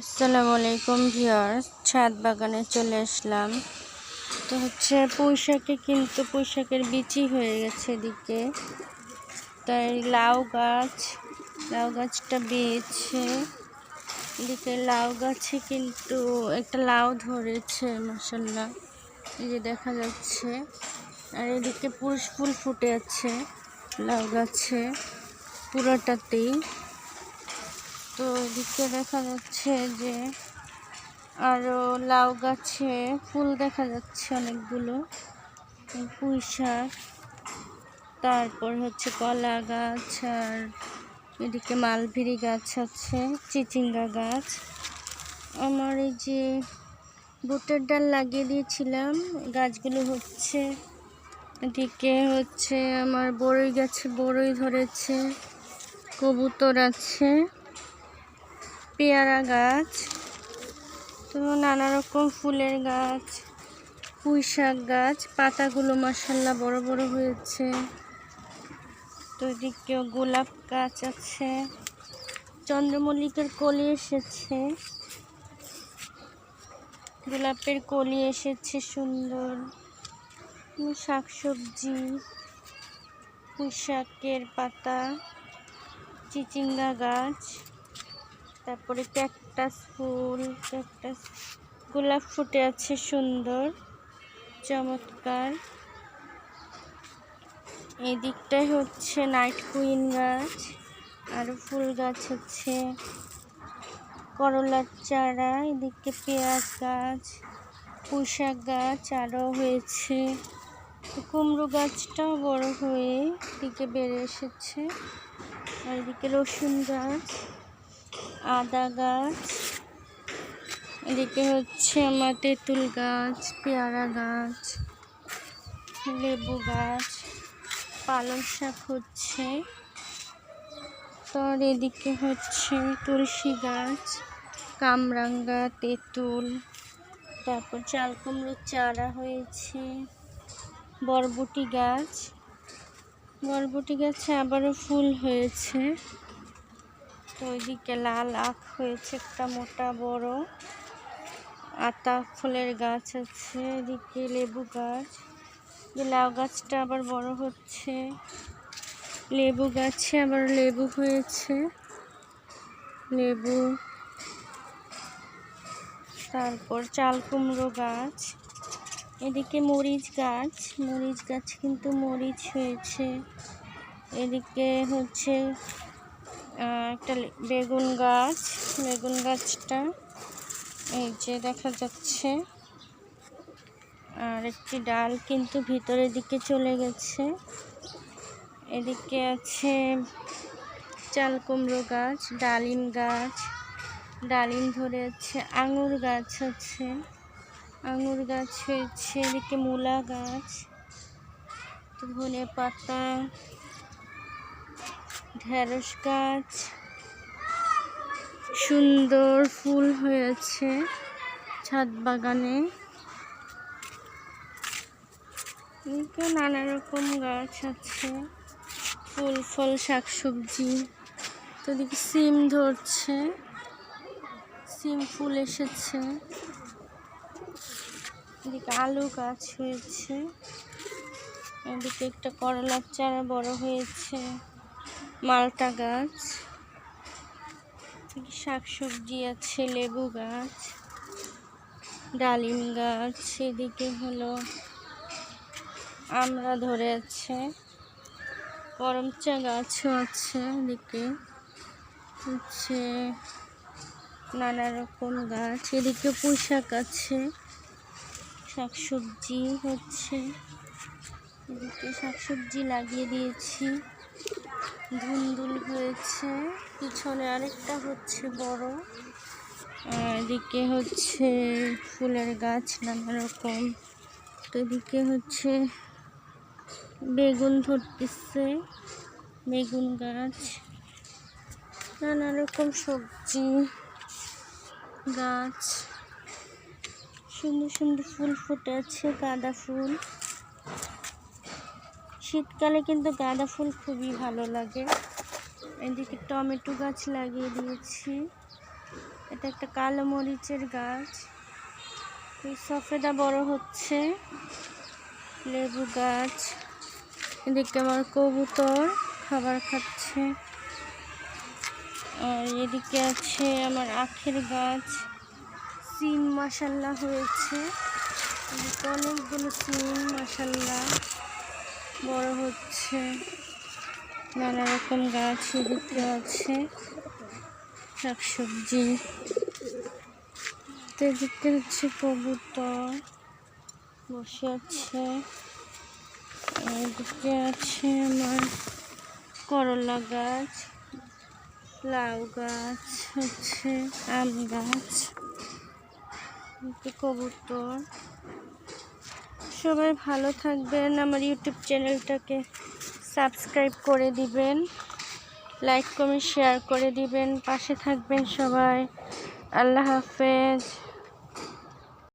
আসসালামু আলাইকুম ভিউয়ার্স, ছাদ বাগানে চলে আসলাম। তো হচ্ছে পুঁইশাকে কিন্তু পুঁইশাকের বিচি হয়ে গেছে এদিকে। তাই লাউ গাছ, লাউ গাছটা বেয়েছে এদিকে লাউ গাছে কিন্তু একটা লাউ ধরেছে মাসাল্লাহ এই যে দেখা যাচ্ছে। আর এদিকে পুরুষ ফুল ফুটে আছে লাউ গাছে, পুরোটাতেই। তো এদিকে দেখা যাচ্ছে যে আরও লাউ গাছে ফুল দেখা যাচ্ছে অনেকগুলো, পুঁই শাক, তারপর হচ্ছে কলা গাছ, আর এদিকে মালভিরি গাছ আছে, চিচিঙ্গা গাছ। আমার এই যে বুটের ডাল লাগিয়ে দিয়েছিলাম, গাছগুলো হচ্ছে এদিকে হচ্ছে আমার বড়ই গাছে, বড়ই ধরেছে, কবুতর আছে। পেয়ারা গাছ, তো নানা রকম ফুলের গাছ, পুঁই শাক গাছ, পাতাগুলো মাসাল্লাহ বড় বড় হয়েছে। তো এদিকেও গোলাপ গাছ আছে। চন্দ্রমল্লিকের কলি এসেছে। গোলাপের কলি এসেছে সুন্দর। শাকসবজি, পুঁই শাকের পাতা, চিচিঙ্গা গাছ। তারপরে ক্যাকটাস ফুল ক্যাকটাস গোলাপ ফুটে আছে সুন্দর, চমৎকার। এই দিকটাই হচ্ছে নাইট কুইন গাছ আরও ফুল গাছ হচ্ছে করলার চারা, এদিকে পেঁয়াজ গাছ পুঁশাক গাছ আরও হয়েছে। কুমড়ো গাছটাও বড় হয়ে দিকে বেড়ে এসেছে। আর এদিকে রসুন গাছ। আদা গাছ। এদিকে হচ্ছে আমার তেঁতুল গাছ, পেয়ারা গাছ, লেবু গাছ, পালং শাক হচ্ছে। তোর এদিকে হচ্ছে তুলসী গাছ, কামরাঙ্গা, তেঁতুল, তারপর চাল কুমড়োর চারা হয়েছে, বরবটি গাছ। বরবটি গাছে আবারও ফুল হয়েছে। তো ওইদিকে লাল আখ হয়েছে, একটা মোটা বড়। আতা ফুলের গাছ আছে, এদিকে লেবু গাছ। লাউ গাছটা আবার বড় হচ্ছে। লেবু গাছে আবার লেবু হয়েছে। লেবু। তারপর চাল কুমড়ো গাছ। এদিকে মরিচ গাছ। মরিচ গাছ কিন্তু মরিচ হয়েছে। এদিকে হচ্ছে একটা বেগুন গাছ, বেগুন গাছটা এই যে দেখা যাচ্ছে। আর একটি ডাল কিন্তু ভিতরের দিকে চলে গেছে। এদিকে আছে চাল কুমড়ো গাছ, ডালিম গাছ, ডালিম ধরে আছে, আঙুর গাছ আছে। আঙুর গাছ হয়েছে, এদিকে মূলা গাছ, ধনে পাতা ঢেঁড়স গাছ, সুন্দর ফুল হয়েছে ছাদ বাগানে। নানা রকম গাছ আছে, ফুল, ফল, শাকসবজি। তো দেখি সিম ধরছে, সিম ফুল এসেছে। এদিকে আলু গাছ হয়েছে, এদিকে একটা করলার চারা বড় হয়েছে। মালটা গাছ, শাকসবজি আছে, লেবু গাছ, ডালিম গাছ, এদিকে হলো আমরা ধরে আছে, করমচা গাছও আছে এদিকে, হচ্ছে নানা রকম গাছ, এদিকে পোশাক আছে, শাকসবজি হচ্ছে, এদিকে শাকসবজি লাগিয়ে দিয়েছি। ধুন্দুল হয়েছে। পিছনে আরেকটা হচ্ছে বড়। এদিকে হচ্ছে ফুলের গাছ নানা রকম। তো এদিকে হচ্ছে বেগুন ধরতেছে, বেগুন গাছ, নানা রকম সবজি, গাছ। সুন্দর সুন্দর ফুল ফুটে আছে, গাঁদা ফুল। শীতকালে কিন্তু গাঁদা ফুল খুবই ভালো লাগে। এদিকে টমেটো গাছ লাগিয়ে দিয়েছি। এটা একটা কালো মরিচের গাছ। এই সফেদা বড় হচ্ছে। লেবু গাছ। এদিকে আমার কবুতর খাবার খাচ্ছে। আর এদিকে আছে আমার আখের গাছ। সিম মাসাল্লা হয়েছে। এদিকে অনেকগুলো সিম মাসাল্লা বড় হচ্ছে। নানা রকম গাছ এদিকে আছে। শাকসবজি। এদিকে হচ্ছে কবুতর বসে আছে। এদিকে আছে আমার করলা গাছ, লাউ গাছ, হচ্ছে আম গাছ কবুতর। সবাই ভালো থাকবেন। আমার ইউটিউব চ্যানেলটাকে সাবস্ক্রাইব করে দিবেন। লাইক কমেন্ট শেয়ার করে দিবেন। পাশে থাকবেন সবাই। আল্লাহ হাফেজ।